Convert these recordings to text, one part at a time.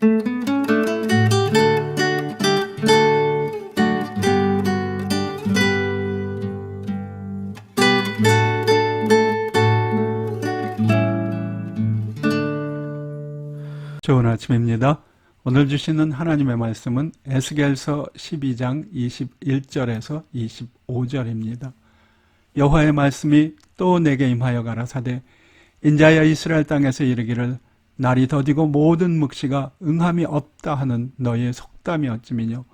좋은 아침입니다. 오늘 주시는 하나님의 말씀은 에스겔서 12장 21절에서 25절입니다. 여호와의 말씀이 또 내게 임하여 가라사대 인자야 이스라엘 땅에서 이르기를 날이 더디고 모든 묵시가 응함이 없다 하는 너희의 속담이 어찌미뇨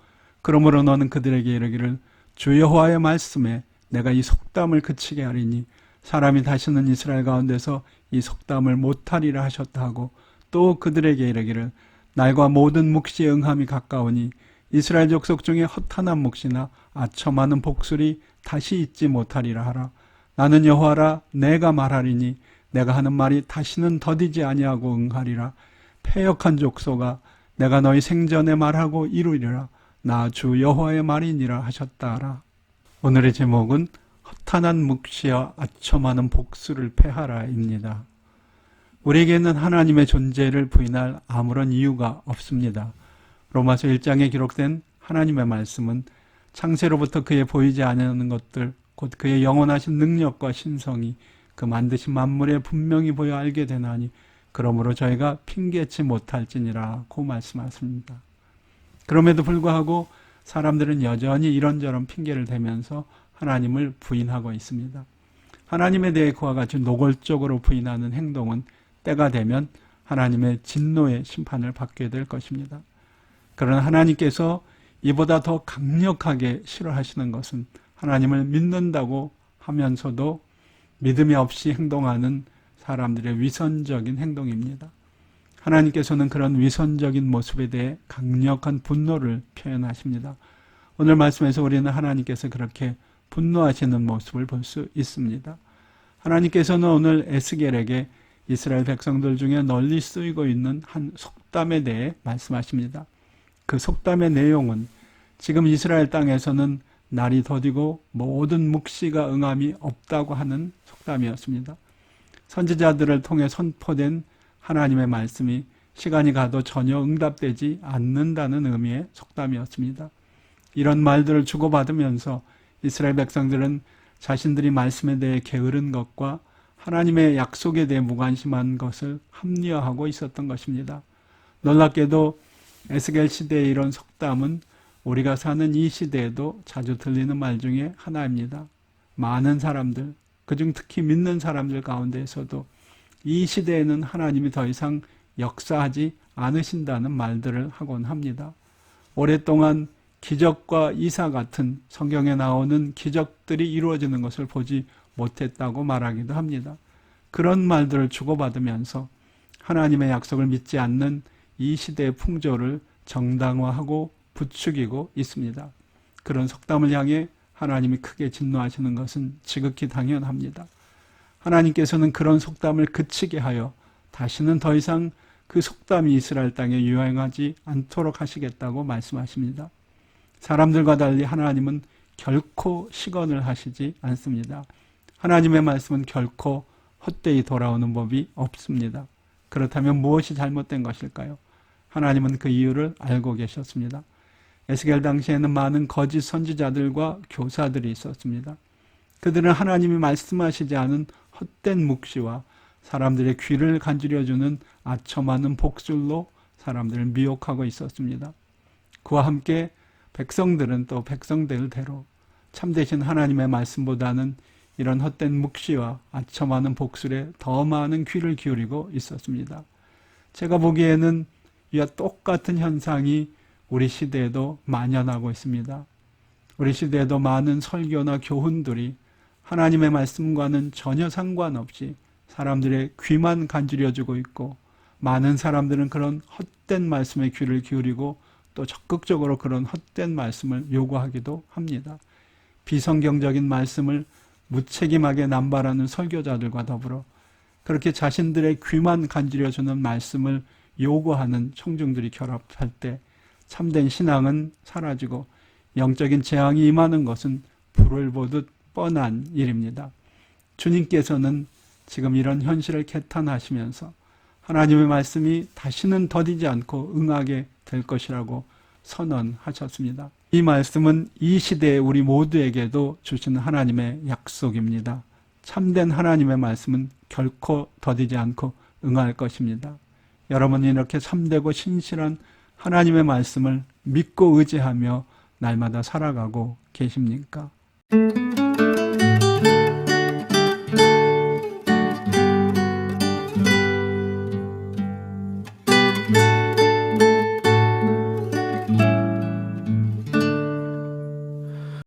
그러므로 너는 그들에게 이르기를 주 여호와의 말씀에 내가 이 속담을 그치게 하리니 사람이 다시는 이스라엘 가운데서 이 속담을 못하리라 하셨다 하고 또 그들에게 이르기를 날과 모든 묵시의 응함이 가까우니 이스라엘 족속 중에 허탄한 묵시나 아첨하는 복술이 다시 있지 못하리라 하라. 나는 여호와라 내가 말하리니 내가 하는 말이 다시는 더디지 아니하고 응하리라. 패역한 족소가 내가 너희 생전에 말하고 이루리라. 나 주 여호와의 말이니라 하셨다라. 오늘의 제목은 허탄한 묵시와 아첨하는 복술을 패하라입니다. 우리에게는 하나님의 존재를 부인할 아무런 이유가 없습니다. 로마서 1장에 기록된 하나님의 말씀은 창세로부터 그의 보이지 않는 것들, 곧 그의 영원하신 능력과 신성이 그 만드신 만물에 분명히 보여 알게 되나니 그러므로 저희가 핑계치 못할지니라 고 말씀하십니다. 그럼에도 불구하고 사람들은 여전히 이런저런 핑계를 대면서 하나님을 부인하고 있습니다. 하나님에 대해 그와 같이 노골적으로 부인하는 행동은 때가 되면 하나님의 진노의 심판을 받게 될 것입니다. 그러나 하나님께서 이보다 더 강력하게 싫어하시는 것은 하나님을 믿는다고 하면서도 믿음이 없이 행동하는 사람들의 위선적인 행동입니다. 하나님께서는 그런 위선적인 모습에 대해 강력한 분노를 표현하십니다. 오늘 말씀에서 우리는 하나님께서 그렇게 분노하시는 모습을 볼 수 있습니다. 하나님께서는 오늘 에스겔에게 이스라엘 백성들 중에 널리 쓰이고 있는 한 속담에 대해 말씀하십니다. 그 속담의 내용은 지금 이스라엘 땅에서는 날이 더디고 모든 묵시가 응함이 없다고 하는 속담이었습니다. 선지자들을 통해 선포된 하나님의 말씀이 시간이 가도 전혀 응답되지 않는다는 의미의 속담이었습니다. 이런 말들을 주고받으면서 이스라엘 백성들은 자신들이 말씀에 대해 게으른 것과 하나님의 약속에 대해 무관심한 것을 합리화하고 있었던 것입니다. 놀랍게도 에스겔 시대의 이런 속담은 우리가 사는 이 시대에도 자주 들리는 말 중에 하나입니다. 많은 사람들, 그중 특히 믿는 사람들 가운데에서도 이 시대에는 하나님이 더 이상 역사하지 않으신다는 말들을 하곤 합니다. 오랫동안 기적과 이사 같은 성경에 나오는 기적들이 이루어지는 것을 보지 못했다고 말하기도 합니다. 그런 말들을 주고받으면서 하나님의 약속을 믿지 않는 이 시대의 풍조를 정당화하고 부추기고 있습니다. 그런 속담을 향해 하나님이 크게 진노하시는 것은 지극히 당연합니다. 하나님께서는 그런 속담을 그치게 하여 다시는 더 이상 그 속담이 이스라엘 땅에 유행하지 않도록 하시겠다고 말씀하십니다. 사람들과 달리 하나님은 결코 시건을 하시지 않습니다. 하나님의 말씀은 결코 헛되이 돌아오는 법이 없습니다. 그렇다면 무엇이 잘못된 것일까요? 하나님은 그 이유를 알고 계셨습니다. 에스겔 당시에는 많은 거짓 선지자들과 교사들이 있었습니다. 그들은 하나님이 말씀하시지 않은 헛된 묵시와 사람들의 귀를 간지려주는 아첨하는 복술로 사람들을 미혹하고 있었습니다. 그와 함께 백성들은 또 백성들대로 참되신 하나님의 말씀보다는 이런 헛된 묵시와 아첨하는 복술에 더 많은 귀를 기울이고 있었습니다. 제가 보기에는 이와 똑같은 현상이 우리 시대에도 만연하고 있습니다. 우리 시대에도 많은 설교나 교훈들이 하나님의 말씀과는 전혀 상관없이 사람들의 귀만 간지려주고 있고 많은 사람들은 그런 헛된 말씀에 귀를 기울이고 또 적극적으로 그런 헛된 말씀을 요구하기도 합니다. 비성경적인 말씀을 무책임하게 남발하는 설교자들과 더불어 그렇게 자신들의 귀만 간지려주는 말씀을 요구하는 청중들이 결합할 때 참된 신앙은 사라지고 영적인 재앙이 임하는 것은 불을 보듯 뻔한 일입니다. 주님께서는 지금 이런 현실을 개탄하시면서 하나님의 말씀이 다시는 더디지 않고 응하게 될 것이라고 선언하셨습니다. 이 말씀은 이 시대의 우리 모두에게도 주신 하나님의 약속입니다. 참된 하나님의 말씀은 결코 더디지 않고 응할 것입니다. 여러분이 이렇게 참되고 신실한 하나님의 말씀을 믿고 의지하며 날마다 살아가고 계십니까?